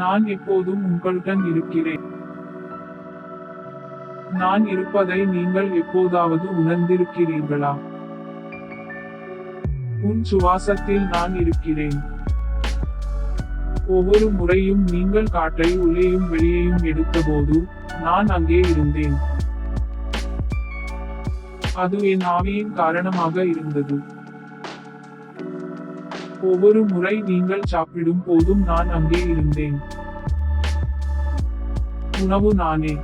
நான் எப்போதும் உங்களுடன் இருக்கிறேன். நான் இருப்பதை நீங்கள் எப்போதாவது உணர்ந்திருக்கிறீர்களா? உன் சுவாசத்தில் நான் இருக்கிறேன். ஒவ்வொரு முறையும் நீங்கள் காற்றை உள்ளேயும் வெளியேயும் எடுத்தபோது நான் அங்கே இருந்தேன். அது என் ஆவியின் காரணமாக இருந்தது. ஒவ்வொரு முறை நீங்கள் சாப்பிடும் போதும் நான் அங்கே இருந்தேன். உணவு நானே.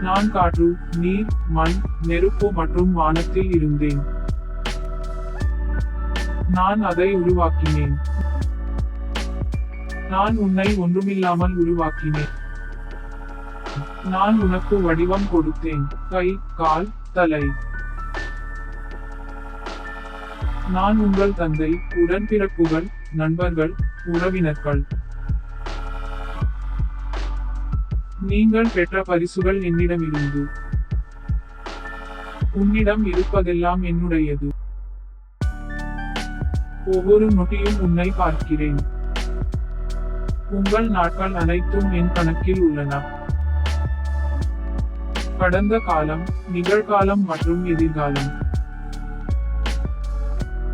நான் காற்று நீர் மண் நெருப்பு மற்றும் வானத்தில் இருந்தேன். நான் அதை உருவாக்கினேன். நான் உன்னை ஒன்றுமில்லாமல் உருவாக்கினேன். நான் உனக்கு வடிவம் கொடுத்தேன். கை கால் தலை. நான் உங்கள் தந்தை உடன்பிறப்புகள் நண்பர்கள் உறவினர்கள். நீங்கள் பெற்ற பரிசுகள் என்னிடமிருந்து. உன்னிடம் இருப்பதெல்லாம் என்னுடையது. ஒவ்வொரு நொடியும் உன்னை பார்க்கிறேன். உங்கள் நாட்கள் அனைத்தும் என் கணக்கில் உள்ளன. கடந்த காலம் நிகழ்காலம் மற்றும் எதிர்காலம்.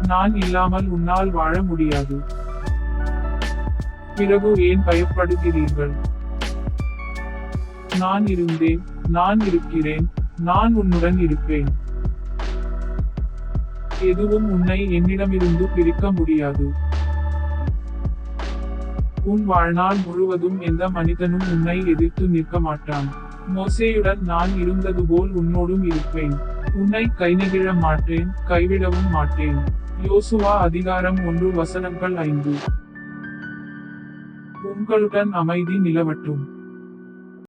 நான் இல்லாமல் உன்னால் வாழ முடியாது. பிறகு ஏன் பயப்படுகிறீர்கள்? நான் இருந்தேன் நான் இருக்கிறேன் நான் உன்னுடன் இருப்பேன். எதுவும் உன்னை என்னிடமிருந்து பிரிக்க முடியாது. உன் வாழ்நாள் முழுவதும் எந்த மனிதனும் உன்னை எதிர்த்து நிற்க மாட்டான். மோசேயுடன் நான் இருந்தது போல் உன்னோடும் இருப்பேன். உன்னை கைநெகிழ மாட்டேன் கைவிடவும் மாட்டேன். யோசுவா அதிகாரம் ஒன்று வசனங்கள் ஐந்து. உங்களுடன் அமைதி நிலவட்டும்.